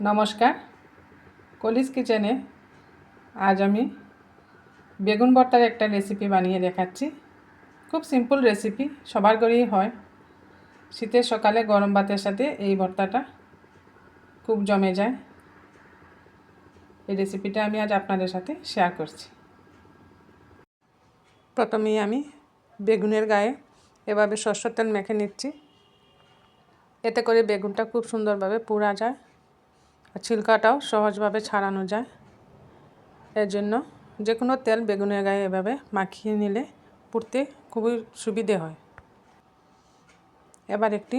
নমস্কার। কলিস কিচেনে আজ আমি বেগুন ভর্তার একটা রেসিপি বানিয়ে দেখাচ্ছি। খুব সিম্পল রেসিপি সবার ঘরেই হয়। শীতের সকালে গরম ভাতের সাথে এই ভর্তাটা খুব জমে যায়। এই রেসিপিটা আমি আজ আপনাদের সাথে শেয়ার করছি। প্রথমেই আমি বেগুনের গায়ে এভাবে সর্ষের তেল মেখে নিচ্ছি। এতে করে বেগুনটা খুব সুন্দরভাবে পোড়া যায়। ছিলকাটাও সহজভাবে ছাড়ানো যায়। এর জন্য যে কোনো তেল বেগুনের গায়ে এভাবে মাখিয়ে নিলে পুড়তে খুবই সুবিধে হয়। এবার একটি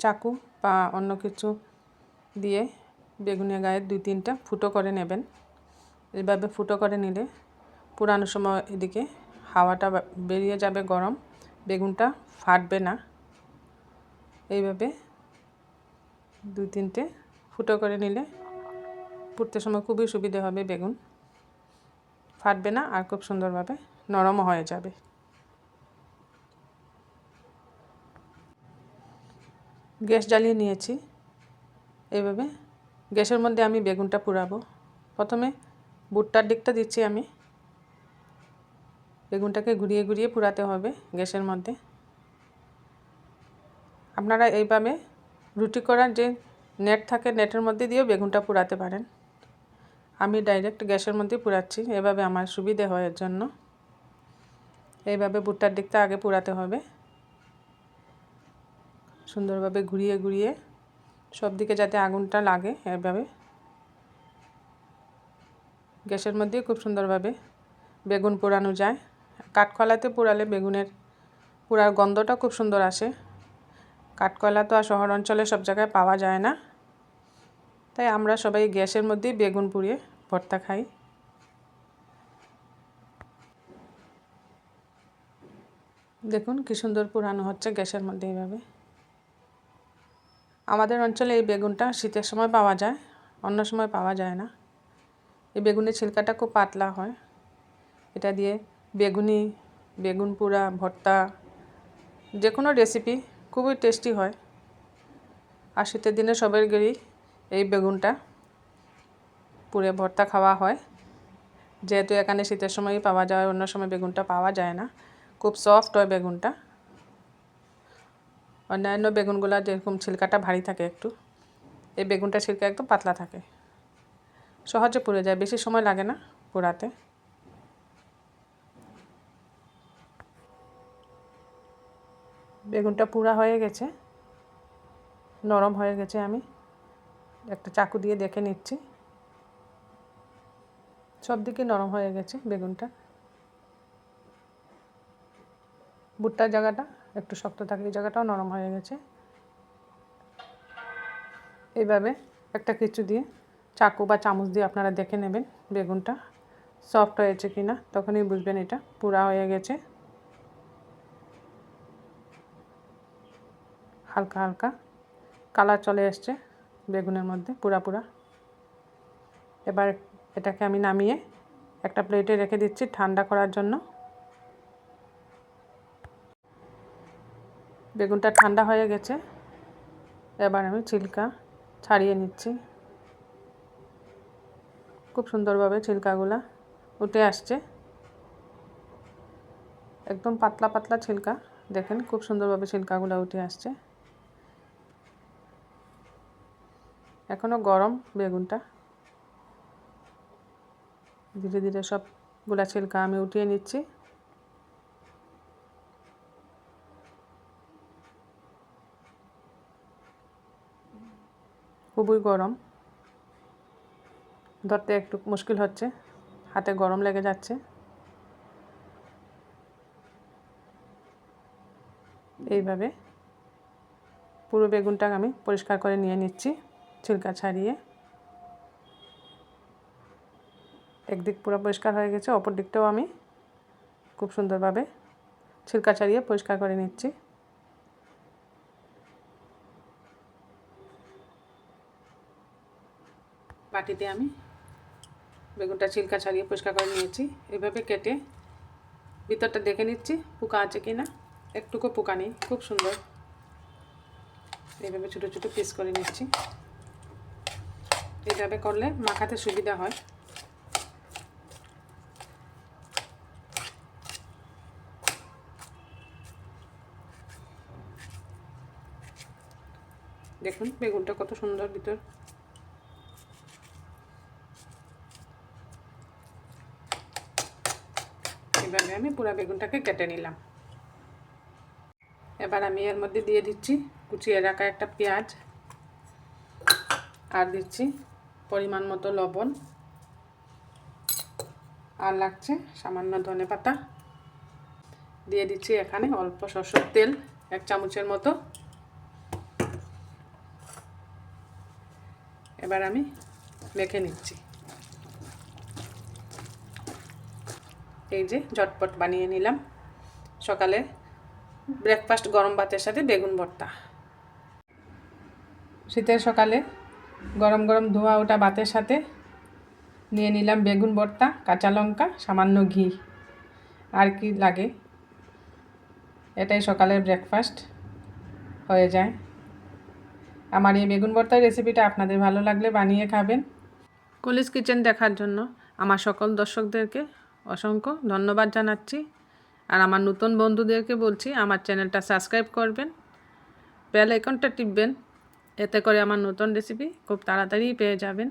চাকু বা অন্য কিছু দিয়ে বেগুনের গায়ে দুই তিনটা ফুটো করে নেবেন। এভাবে ফুটো করে নিলে পুরানো সময় এদিকে হাওয়াটা বেরিয়ে যাবে গরম, বেগুনটা ফাটবে না। এইভাবে দুই তিনটে ফুটো করে নিলে পুড়তে সময় খুবই সুবিধে হবে বেগুন। ফাটবে না আর খুব সুন্দরভাবে নরমও হয়ে যাবে। গ্যাস জ্বালিয়ে নিয়েছি। এইভাবে গ্যাসের মধ্যে আমি বেগুনটা পুরাবো প্রথমে বুটটার দিকটা দিচ্ছি আমি। বেগুনটাকে ঘুরিয়ে ঘুরিয়ে পুরাতে হবে গ্যাসের মধ্যে। আপনারা এইভাবে রুটি করার যে নেট থাকে, নেটের মধ্যে দিয়েও বেগুনটা পুরাতে পারেন। আমি ডাইরেক্ট গ্যাসের মধ্যে পুরাচ্ছি, এভাবে আমার সুবিধে হয় এর জন্য। এইভাবে ভুট্টার দিকটা আগে পুরাতে হবে। সুন্দরভাবে ঘুরিয়ে ঘুরিয়ে সব দিকে যাতে আগুনটা লাগে এভাবে। গ্যাসের মধ্যে খুব সুন্দরভাবে বেগুন পোড়ানো যায়। কাঠকলাতে পোড়ালে বেগুনের পোড়ার গন্ধটা খুব সুন্দর আসে। কাঠকয়লা তো আর শহর অঞ্চলে সব জায়গায় পাওয়া যায় না। তাই আমরা সবাই গ্যাসের মধ্যেই বেগুন পুড়িয়ে ভর্তা খাই। দেখুন কী সুন্দর পুরানো হচ্ছে গ্যাসের মধ্যে এইভাবে। আমাদের অঞ্চলে এই বেগুনটা শীতের সময় পাওয়া যায়, অন্য সময় পাওয়া যায় না। এই বেগুনের ছিলকাটা খুব পাতলা হয়। এটা দিয়ে বেগুনি, বেগুন পোড়া ভর্তা যে কোনো রেসিপি খুবই টেস্টি হয়। আর শীতের দিনে সবের গেড়ি এই বেগুনটা পুড়ে ভর্তা খাওয়া হয়। যেহেতু এখানে শীতের সময়ই পাওয়া যায়, অন্য সময় বেগুনটা পাওয়া যায় না। খুব সফট হয় বেগুনটা। অন্যান্য বেগুনগুলো যেরকম ছিলকাটা ভারী থাকে একটু, এই বেগুনটা ছিলকা একদম পাতলা থাকে। সহজে পুড়ে যায়, বেশি সময় লাগে না পোড়াতে। বেগুনটা পুরা হয়ে গেছে। নরম হয়ে গেছে আমি। একটা চাকু দিয়ে দেখে নিচ্ছি। সব দিকে নরম হয়ে গেছে বেগুনটা। ভুট্টার জায়গাটা একটু শক্ত থাকে এই জায়গাটাও নরম হয়ে গেছে। এইভাবে একটা কিছু দিয়ে চাকু বা চামচ দিয়ে আপনারা দেখে নেবেন বেগুনটা সফট হয়েছে কি না তখনই বুঝবেন এটা পুরা হয়ে গেছে। হালকা হালকা। কালার চলে এসছে বেগুনের মধ্যে, পুরা পুরা। এবার এটাকে আমি নামিয়ে একটা প্লেটে রেখে দিচ্ছি ঠান্ডা করার জন্য। বেগুনটা ঠান্ডা হয়ে গেছে। এবার আমি ছিলকা ছাড়িয়ে নিচ্ছি। খুব সুন্দরভাবে ছিলকাগুলা উঠে আসছে। একদম পাতলা পাতলা ছিলকা। দেখেন খুব সুন্দরভাবে ছিলকাগুলো উঠে আসছে। এখনও গরম বেগুনটা। ধীরে ধীরে সব সবগুলা ছিলকা আমি উঠিয়ে নিচ্ছি। খুবই গরম। ধরতে একটু মুশকিল হচ্ছে, হাতে গরম লেগে যাচ্ছে। এইভাবে পুরো বেগুনটা আমি পরিষ্কার করে নিয়ে নিচ্ছি। ছিলকা ছাড়িয়ে। একদিক পুরো পরিষ্কার হয়ে গেছে, অপর দিকটাও আমি খুব সুন্দরভাবে ছিলকা ছাড়িয়ে পরিষ্কার করে নিচ্ছি। বাটিতে আমি বেগুনটা ছিলকা ছাড়িয়ে পরিষ্কার করে নিয়েছি। এভাবে কেটে ভিতরটা দেখে নিচ্ছি, পোকা আছে কি না। একটুকু পোকা নেই, খুব সুন্দর। এইভাবে ছোটো ছোটো পিস করে নিচ্ছি। এইভাবে করলে মাখাতে সুবিধা হয়। দেখুন বেগুনটা কত সুন্দর ভিতর। এবারে আমি পুরো বেগুনটাকে কেটে নিলাম। এবার আমি এর মধ্যে দিয়ে দিচ্ছি কুচিয়ে রাখা একটা পেঁয়াজ। আর দিচ্ছি পরিমাণ মতো লবণ। আর লাগছে সামান্য ধনে পাতা। দিয়ে দিচ্ছি এখানে অল্প সরষের তেল, এক চামচের মতো। এবার আমি মেখে নিচ্ছি। এই যে ঝটপট বানিয়ে নিলাম। সকালে ব্রেকফাস্ট গরম ভাতের সাথে বেগুন ভর্তা। শীতের সকালে গরম গরম ধোয়া ওটা ভাতের সাথে। নিয়ে নিলাম বেগুন ভর্তা, কাঁচা লঙ্কা, সামান্য ঘি। আর কি লাগে? এটাই সকালের ব্রেকফাস্ট হয়ে যায়। আমার এই বেগুন ভর্তার রেসিপিটা আপনাদের ভালো লাগলে বানিয়ে খাবেন। কলিজ কিচেন দেখার জন্য আমার সকল দর্শকদেরকে অসংখ্য ধন্যবাদ জানাচ্ছি। আর আমার নতুন বন্ধুদেরকে বলছি, আমার চ্যানেলটা সাবস্ক্রাইব করবেন। বেল আইকনটা টিপবেন। এতে করে আমার নতুন রেসিপি খুব তাড়াতাড়ি পেয়ে যাবেন।